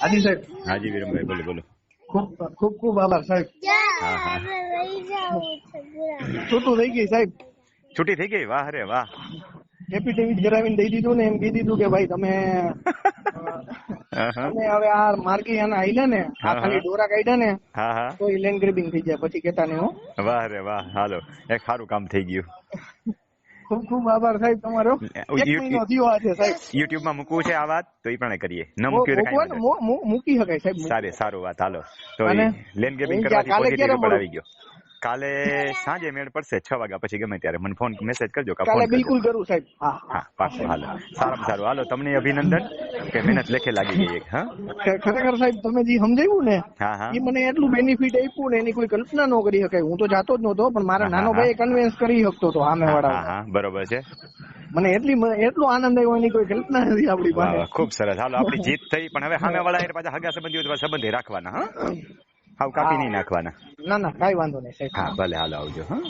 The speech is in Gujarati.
હાજી સાહેબ. હાજી વિરમભાઈ બોલો બોલો. ખૂબ ખૂબ ખૂબ આભાર સાહેબ. છૂટું થઈ ગઈ સાહેબ. છૂટી થઈ ગઈ? વાહ રે વાહ. એફિડેવિટ કરાવીને દઈ દીધું ને એમ કહી દીધું કે ભાઈ તમે તમે હવે આ માર્ગી આના આઈલા ને આ ખાલી. દોરા કાઢ્યા ને હા હા. તો એ લેન્ડ ગ્રેબિંગ થઈ જાય પછી કેતા નહીં હું. વાહ રે વાહ. હાલો એક સારું કામ થઈ ગયું. ખૂબ ખૂબ આભાર સાહેબ તમારો. એક મહિનો થયો આજે સાહેબ. યુટ્યુબમાં મૂકવું છે આ વાત તો એ પણ કરીએ. ન મૂકી મૂક્યું તો કાંઈ મૂકી શકાય સાહેબ. સારી સારું વાત હાલો. તો લેન ગેમિંગ કરવાથી પોઝિટિવ ક્યારે આવી ગયો. કાલે સાંજે મેળ પડશે છ વાગ્યા પછી ગમે ત્યારે. મને ફોન મેસેજ કરજો કે ફોન બિલકુલ કરું સાહેબ. હા હા. પાછું હાલો. સારામાં સારું. હાલો તમને અભિનંદન. કે મહેનત લેખે લાગી ગઈ હા? ખરેખર સાહેબ તમે જે સમજાવ્યું ને હા હા. એ મને એટલું બેનિફિટ આપ્યું ને એની કોઈ કલ્પના ન કરી શકાય. હું તો જાતો જ નહોતો પણ મારા નાનો ભાઈ કન્વિન્સ કરી શકતો હતો સામે વાળા હા બરોબર છે. મને એટલી એટલો આનંદ આવ્યો એની કોઈ કલ્પના નથી આપણી પાસે. ખૂબ સરસ. હાલો આપણી જીત થઈ પણ હવે સામે વાળા પાછા હગા સંબંધીઓ તો સંબંધી રાખવાના હા? હાવ કાપી નહીં નાખવાના. ના ના કઈ વાંધો નહીં સાહેબ હા ભલે હાલો આવજો હા